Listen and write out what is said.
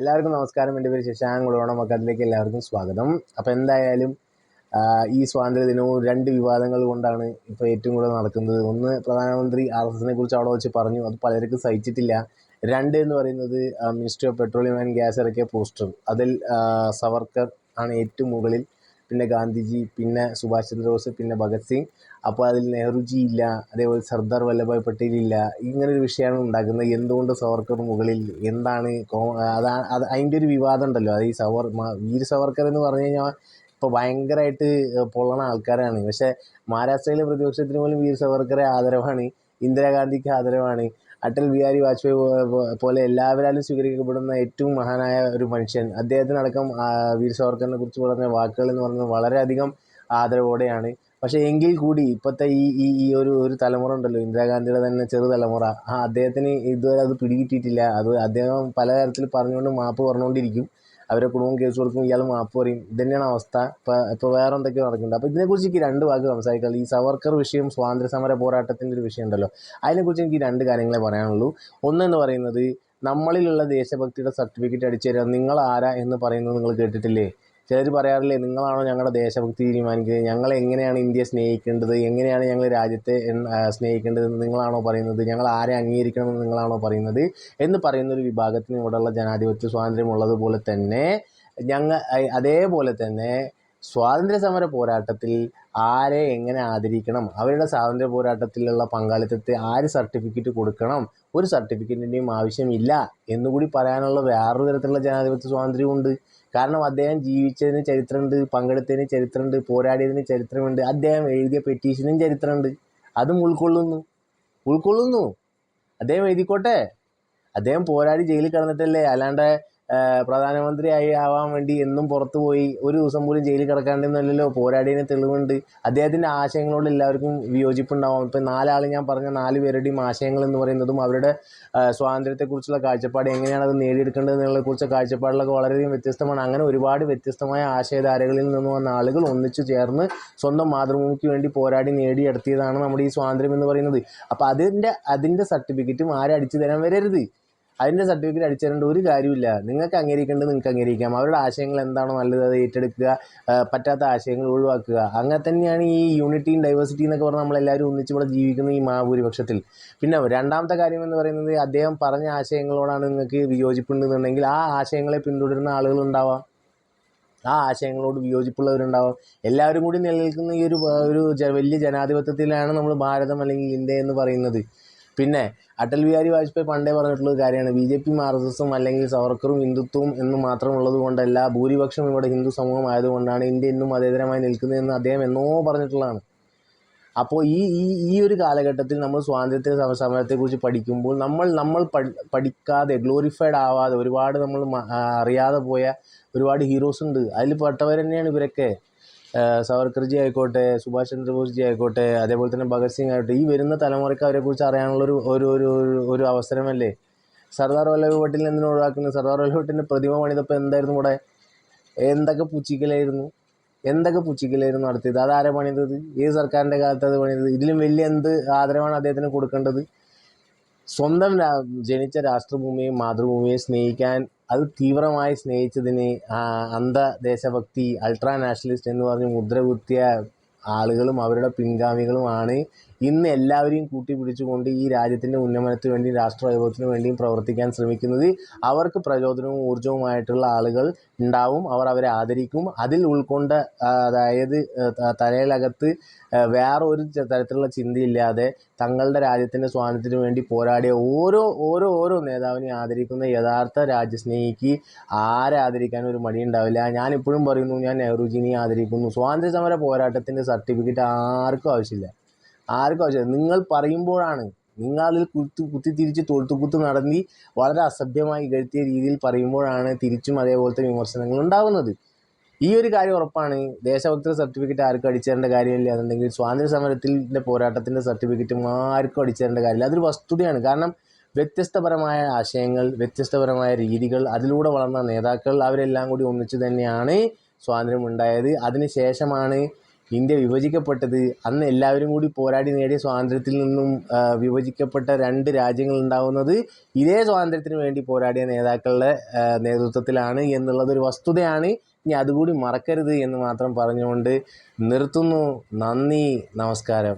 എല്ലാവർക്കും നമസ്കാരം. എന്റെ പേര് ശശാങ്ക് ഉളവണം മക്കത്തിലേക്ക് എല്ലാവർക്കും സ്വാഗതം. അപ്പോൾ എന്തായാലും ഈ സ്വാതന്ത്ര്യ ദിനവും രണ്ട് വിവാദങ്ങൾ കൊണ്ടാണ് ഇപ്പോൾ ഏറ്റവും കൂടുതൽ നടക്കുന്നത്. ഒന്ന് പ്രധാനമന്ത്രി ആർ എസ് എസിനെ കുറിച്ച് അവിടെ വെച്ച് പറഞ്ഞു. അത് പലർക്കും സഹിച്ചിട്ടില്ല. രണ്ട് എന്ന് പറയുന്നത് ministry of petroleum and gas ഇറക്കിയ പോസ്റ്റർ. അതിൽ സവർക്കർ ആണ് ഏറ്റവും മുകളിൽ. പിന്നെ ഗാന്ധിജി പിന്നെ സുഭാഷ് ചന്ദ്രബോസ് പിന്നെ ഭഗത് സിംഗ്. അപ്പോൾ അതിൽ നെഹ്റുജി ഇല്ല അതേപോലെ സർദാർ വല്ലഭായ് പട്ടേൽ ഇല്ല. ഇങ്ങനെ ഒരു വിഷയമാണ് ഉണ്ടാക്കുന്നത്. എന്തുകൊണ്ട് സവർക്കർ മുകളിൽ എന്താണ് അതാ അത് അതിന്റെ ഒരു വിവാദം ഉണ്ടല്ലോ. അത് ഈ സവർ വീര വീർ സവർക്കർ എന്ന് പറഞ്ഞു കഴിഞ്ഞാൽ ഇപ്പോൾ ഭയങ്കരമായിട്ട് പൊള്ളണ ആൾക്കാരാണ്. പക്ഷേ മഹാരാഷ്ട്രയിലെ പ്രതിപക്ഷത്തിന് പോലും വീർ സവർക്കറെ ആദരവാണ്. ഇന്ദിരാഗാന്ധിക്ക് ആദരവാണ്. അടൽ ബിഹാരി വാജ്പേയി പോലെ എല്ലാവരാലും സ്വീകരിക്കപ്പെടുന്ന ഏറ്റവും മഹാനായ ഒരു മനുഷ്യൻ. അദ്ദേഹത്തിനടക്കം വീർ സവർക്കറിനെ കുറിച്ച് പറഞ്ഞ വാക്കുകൾ എന്ന് പറയുന്നത് വളരെയധികം ആദരവോടെയാണ്. പക്ഷേ എങ്കിൽ കൂടി ഇപ്പോഴത്തെ ഈ ഈ ഈ ഒരു ഒരു തലമുറ ഉണ്ടല്ലോ ഇന്ദിരാഗാന്ധിയുടെ തന്നെ ചെറു തലമുറ. ആ അദ്ദേഹത്തിന് ഇതുവരെ അത് പിടികിട്ടിയിട്ടില്ല. അത് അദ്ദേഹം പലതരത്തിൽ പറഞ്ഞുകൊണ്ട് മാപ്പ് പറഞ്ഞുകൊണ്ടിരിക്കും. അവരെ കുടുംബം കേസ് കൊടുക്കും ഇയാൾ മാപ്പ് പറയും. ഇതന്നെയാണ് തന്നെയാണ് അവസ്ഥ. ഇപ്പോൾ ഇപ്പോൾ വേറെ എന്തൊക്കെയോ നടക്കുന്നുണ്ട്. അപ്പോൾ ഇതിനെക്കുറിച്ച് എനിക്ക് രണ്ട് വാക്ക് സംസാരിക്കാം ഈ സവർക്കർ വിഷയം സ്വാതന്ത്ര്യ സമര പോരാട്ടത്തിന്റെ ഒരു വിഷയം ഉണ്ടല്ലോ. അതിനെക്കുറിച്ച് എനിക്ക് രണ്ട് കാര്യങ്ങളെ പറയാനുള്ളൂ. ഒന്നെന്ന് പറയുന്നത് നമ്മളിലുള്ള ദേശഭക്തിയുടെ സർട്ടിഫിക്കറ്റ് അടിച്ചു തരാം നിങ്ങൾ ആരാ എന്ന് പറയുന്നത് നിങ്ങൾ കേട്ടിട്ടില്ലേ? ചിലർ പറയാറില്ലേ നിങ്ങളാണോ ഞങ്ങളുടെ ദേശഭക്തി തീരുമാനിക്കുന്നത്? ഞങ്ങൾ എങ്ങനെയാണ് ഇന്ത്യയെ സ്നേഹിക്കേണ്ടത്? എങ്ങനെയാണ് ഞങ്ങൾ രാജ്യത്തെ സ്നേഹിക്കേണ്ടത് നിങ്ങളാണോ പറയുന്നത്? ഞങ്ങൾ ആരെ അംഗീകരിക്കണമെന്ന് നിങ്ങളാണോ പറയുന്നത്? എന്ന് പറയുന്ന ഒരു വിഭാഗത്തിന് ഇവിടെയുള്ള ജനാധിപത്യ സ്വാതന്ത്ര്യം ഉള്ളതുപോലെ തന്നെ ഞങ്ങൾ അതേപോലെ തന്നെ സ്വാതന്ത്ര്യ സമര പോരാട്ടത്തിൽ ആരെ എങ്ങനെ ആദരിക്കണം? അവരുടെ സ്വാതന്ത്ര്യ പോരാട്ടത്തിലുള്ള പങ്കാളിത്തത്തെ ആര് സർട്ടിഫിക്കറ്റ് കൊടുക്കണം? ഒരു സർട്ടിഫിക്കറ്റിന്റെയും ആവശ്യമില്ല എന്നുകൂടി പറയാനുള്ള വേറൊരു തരത്തിലുള്ള ജനാധിപത്യ സ്വാതന്ത്ര്യമുണ്ട് കാരണം അദ്ദേഹം ജീവിച്ചതിന് ചരിത്രമുണ്ട് പങ്കെടുത്തതിന് ചരിത്രമുണ്ട് പോരാടിയതിന് ചരിത്രമുണ്ട് അദ്ദേഹം എഴുതിയ പെറ്റീഷനും ചരിത്രമുണ്ട്. അതും ഉൾക്കൊള്ളുന്നു. ഉൾക്കൊള്ളുന്നു. അദ്ദേഹം എഴുതിക്കോട്ടെ. അദ്ദേഹം പോരാടി ജയിലിൽ കിടന്നിട്ടല്ലേ? അല്ലാണ്ട് പ്രധാനമന്ത്രിയായി ആവാൻ വേണ്ടി എന്നും പുറത്തു പോയി ഒരു ദിവസം പോലും ജയിലിൽ കിടക്കാണ്ടെന്നല്ലല്ലോ പോരാടിയതിന് തെളിവുണ്ട്. അദ്ദേഹത്തിന്റെ ആശയങ്ങളോട് എല്ലാവർക്കും വിയോജിപ്പുണ്ടാവും. ഇപ്പം നാലാൾ ഞാൻ പറഞ്ഞ നാല് പേരുടെയും ആശയങ്ങൾ എന്ന് പറയുന്നതും അവരുടെ സ്വാതന്ത്ര്യത്തെക്കുറിച്ചുള്ള കാഴ്ചപ്പാട് എങ്ങനെയാണ് അത് നേടിയെടുക്കേണ്ടത് കുറിച്ച കാഴ്ചപ്പാടിലൊക്കെ വളരെയധികം വ്യത്യസ്തമാണ്. അങ്ങനെ ഒരുപാട് വ്യത്യസ്തമായ ആശയധാരകളിൽ നിന്ന് വന്ന ആളുകൾ ഒന്നിച്ചു ചേർന്ന് സ്വന്തം മാതൃഭൂമിക്ക് വേണ്ടി പോരാടി നേടിയെടുത്തിയതാണ് നമ്മുടെ ഈ സ്വാതന്ത്ര്യം എന്ന് പറയുന്നത്. അപ്പോൾ അതിന്റെ അതിന്റെ സർട്ടിഫിക്കറ്റും ആരും അടിച്ചു തരാൻ വരരുത്? അതിന്റെ സർട്ടിഫിക്കറ്റ് അടിച്ചു തരേണ്ട ഒരു കാര്യമില്ല നിങ്ങൾക്ക് അംഗീകരിക്കേണ്ടത് നിങ്ങൾക്ക് അംഗീകരിക്കാം. അവരുടെ ആശയങ്ങൾ എന്താണോ നല്ലത് അത് ഏറ്റെടുക്കുക പറ്റാത്ത ആശയങ്ങൾ ഒഴിവാക്കുക. അങ്ങനെ തന്നെയാണ് ഈ യൂണിറ്റിയും ഡൈവേഴ്സിറ്റി എന്നൊക്കെ പറഞ്ഞാൽ നമ്മളെല്ലാവരും ഒന്നിച്ച് ഇവിടെ ജീവിക്കുന്ന ഈ മഹാഭൂരിപക്ഷത്തിൽ പിന്നെ രണ്ടാമത്തെ കാര്യം എന്ന് പറയുന്നത് അദ്ദേഹം പറഞ്ഞ ആശയങ്ങളോടാണ് നിങ്ങൾക്ക് വിയോജിപ്പുണ്ടെന്നുണ്ടെങ്കിൽ ആ ആശയങ്ങളെ പിന്തുടരുന്ന ആളുകൾ ആളുകളുണ്ടാവാം ആ ആശയങ്ങളോട് വിയോജിപ്പുള്ളവരുണ്ടാവും. എല്ലാവരും കൂടി നിലനിൽക്കുന്ന ഈ ഒരു ഒരു വലിയ ജനാധിപത്യത്തിലാണ് നമ്മൾ ഭാരതം അല്ലെങ്കിൽ ഇന്ത്യ എന്ന് പറയുന്നത്. പിന്നെ അടൽ ബിഹാരി വാജ്പേയി പണ്ടേ പറഞ്ഞിട്ടുള്ള കാര്യമാണ്. ബി ജെ പിയും ആർ എസ് എസും അല്ലെങ്കിൽ സവർക്കറും ഹിന്ദുത്വവും എന്ന് മാത്രമുള്ളത് കൊണ്ടല്ല ഭൂരിപക്ഷം ഇവിടെ ഹിന്ദു സമൂഹം ആയതുകൊണ്ടാണ് ഇന്ത്യ ഇന്നും മതേതരമായി നിൽക്കുന്നതെന്ന് അദ്ദേഹം എന്നോ പറഞ്ഞിട്ടുള്ളതാണ്. അപ്പോൾ ഈ ഈ ഈ ഒരു കാലഘട്ടത്തിൽ നമ്മൾ സ്വാതന്ത്ര്യ സമരത്തെക്കുറിച്ച് പഠിക്കുമ്പോൾ നമ്മൾ നമ്മൾ പഠിക്കാതെ ഗ്ലോറിഫൈഡ് ആവാതെ ഒരുപാട് നമ്മൾ അറിയാതെ പോയ ഒരുപാട് ഹീറോസ് ഉണ്ട്. അതിൽ പെട്ടവർ തന്നെയാണ് ഇവരൊക്കെ. സവർക്കർജി ആയിക്കോട്ടെ സുഭാഷ് ചന്ദ്രബോസ് ജി ആയിക്കോട്ടെ അതേപോലെ തന്നെ ഭഗത് സിംഗ് ആയിക്കോട്ടെ ഈ വരുന്ന തലമുറയ്ക്ക് അവരെക്കുറിച്ച് അറിയാനുള്ളൊരു ഒരു ഒരു ഒരു അവസരമല്ലേ? സർദാർ വല്ലഭ് പട്ടേൽ എന്തിനു ഒഴിവാക്കുന്നത്? സർദാർ വല്ലഭ് പട്ടേലിന്റെ പ്രതിമ പണിതപ്പോൾ എന്തായിരുന്നു ഇവിടെ? എന്തൊക്കെ പുച്ചിക്കലായിരുന്നു എന്തൊക്കെ പുച്ചിക്കലായിരുന്നു നടത്തിയത്? അതാരാ പണിതത്? ഏത് സർക്കാരിന്റെ കാലത്ത് അത് പണിതത്? ഇതിലും വലിയ എന്ത് ആദരവാണ് അദ്ദേഹത്തിന് കൊടുക്കേണ്ടത്? സ്വന്തം ജനിച്ച രാഷ്ട്രഭൂമിയെ മാതൃഭൂമിയെ സ്നേഹിക്കാൻ അത് തീവ്രമായി സ്നേഹിച്ചതിന് അന്ധ ദേശഭക്തി അൾട്രാ നാഷണലിസ്റ്റ് എന്ന് പറഞ്ഞ് മുദ്ര കുത്തിയ ആളുകളും അവരുടെ പിൻഗാമികളുമാണ്. ഇന്ന് എല്ലാവരെയും കൂട്ടിപ്പിടിച്ചുകൊണ്ട് ഈ രാജ്യത്തിന്റെ ഉന്നമനത്തിന് വേണ്ടിയും രാഷ്ട്രവൈഭവത്തിന് വേണ്ടിയും പ്രവർത്തിക്കാൻ ശ്രമിക്കുന്നത് അവർക്ക് പ്രചോദനവും ഊർജവുമായിട്ടുള്ള ആളുകൾ ഉണ്ടാവും. അവർ അവരെ ആദരിക്കും. അതിൽ ഉൾക്കൊണ്ട അതായത് തലയിലകത്ത് വേറെ ഒരു തരത്തിലുള്ള ചിന്തയില്ലാതെ തങ്ങളുടെ രാജ്യത്തിന്റെ സ്വാതന്ത്ര്യത്തിന് വേണ്ടി പോരാടിയ ഓരോ ഓരോ ഓരോ നേതാവിനെയും ആദരിക്കുന്ന യഥാർത്ഥ രാജ്യസ്നേഹിക്ക് ആരെ ആദരിക്കാനും ഒരു മടിയുണ്ടാവില്ല? ഞാൻ ഇപ്പോഴും പറയുന്നു ഞാൻ നെഹ്റുജിനെ ആദരിക്കുന്നു. സ്വാതന്ത്ര്യ സമര പോരാട്ടത്തിന്റെ സർട്ടിഫിക്കറ്റ് ആർക്കും ആവശ്യമില്ല. ആർക്കും ആവശ്യമില്ല. നിങ്ങൾ പറയുമ്പോഴാണ് നിങ്ങൾ അതിൽ കുത്തി കുത്തി തിരിച്ച് തൊഴുത്തുകുത്ത് നടന്നി വളരെ അസഭ്യമായി ഇകഴ്ത്തിയ രീതിയിൽ പറയുമ്പോഴാണ് തിരിച്ചും അതേപോലത്തെ വിമർശനങ്ങൾ ഉണ്ടാകുന്നത് ഈ ഒരു കാര്യം ഉറപ്പാണ്. ദേശഭക്തി സർട്ടിഫിക്കറ്റ് ആർക്കും അടിച്ചേരേണ്ട കാര്യമില്ല എന്നുണ്ടെങ്കിൽ സ്വാതന്ത്ര്യ സമരത്തിന്റെ പോരാട്ടത്തിന്റെ സർട്ടിഫിക്കറ്റും ആർക്കും അടിച്ചേരേണ്ട കാര്യമില്ല. അതൊരു വസ്തുതയാണ്. കാരണം വ്യത്യസ്തപരമായ ആശയങ്ങൾ വ്യത്യസ്തപരമായ രീതികൾ അതിലൂടെ വളർന്ന നേതാക്കൾ അവരെല്ലാം കൂടി ഒന്നിച്ചു തന്നെയാണ് സ്വാതന്ത്ര്യം ഉണ്ടായത് അതിനുശേഷമാണ് ഇന്ത്യ വിഭജിക്കപ്പെട്ടത് അന്ന് എല്ലാവരും കൂടി പോരാടി നേടിയ സ്വാതന്ത്ര്യത്തിൽ നിന്നും വിഭജിക്കപ്പെട്ട രണ്ട് രാജ്യങ്ങൾ ഉണ്ടാവുന്നത് ഇതേ സ്വാതന്ത്ര്യത്തിന് വേണ്ടി പോരാടിയ നേതാക്കളുടെ നേതൃത്വത്തിലാണ് എന്നുള്ളതൊരു വസ്തുതയാണ്. ഇനി അതുകൂടി മറക്കരുത് എന്ന് മാത്രം പറഞ്ഞുകൊണ്ട് നിർത്തുന്നു. നന്ദി. നമസ്കാരം.